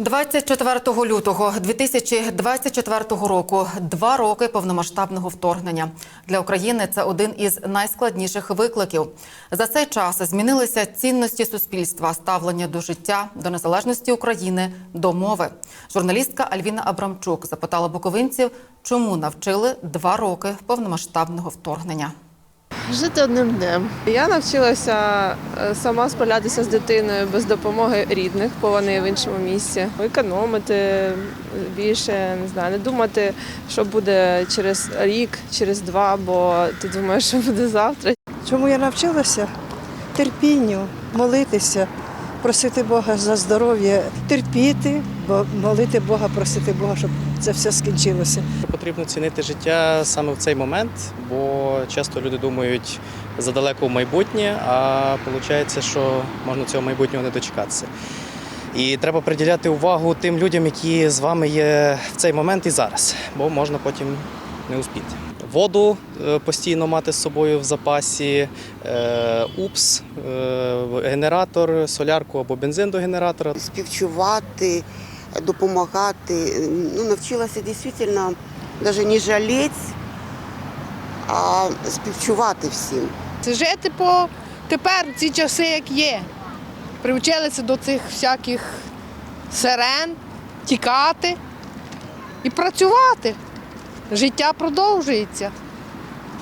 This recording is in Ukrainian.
24 лютого 2024 року два роки повномасштабного вторгнення для України. Це один із найскладніших викликів. За цей час змінилися цінності суспільства, ставлення до життя, до незалежності України, до мови. Журналістка Альвіна Абрамчук запитала буковинців, чому навчили два роки повномасштабного вторгнення. Жити одним днем. Я навчилася е, сама справлятися з дитиною без допомоги рідних, бо вони в іншому місці. Економити більше, не знаю, не думати, що буде через рік, через два, бо ти думаєш, що буде завтра. Чому я навчилася? Терпінню, молитися, просити Бога за здоров'я, терпіти, молити Бога, просити Бога, щоб це все скінчилося. Потрібно цінити життя саме в цей момент, бо часто люди думають задалеко в майбутнє, а виходить, що можна цього майбутнього не дочекатися. І треба приділяти увагу тим людям, які з вами є в цей момент і зараз, бо можна потім не успіти. Воду е, постійно мати з собою в запасі, е, упс, е, генератор, солярку або бензин до генератора. співчувати, допомагати. Ну, навчилася дійсно навіть не жаліти, а співчувати всім. Це жити по тепер ці часи, як є. Привчилися до цих всяких сирен, тікати і працювати. Життя продовжується.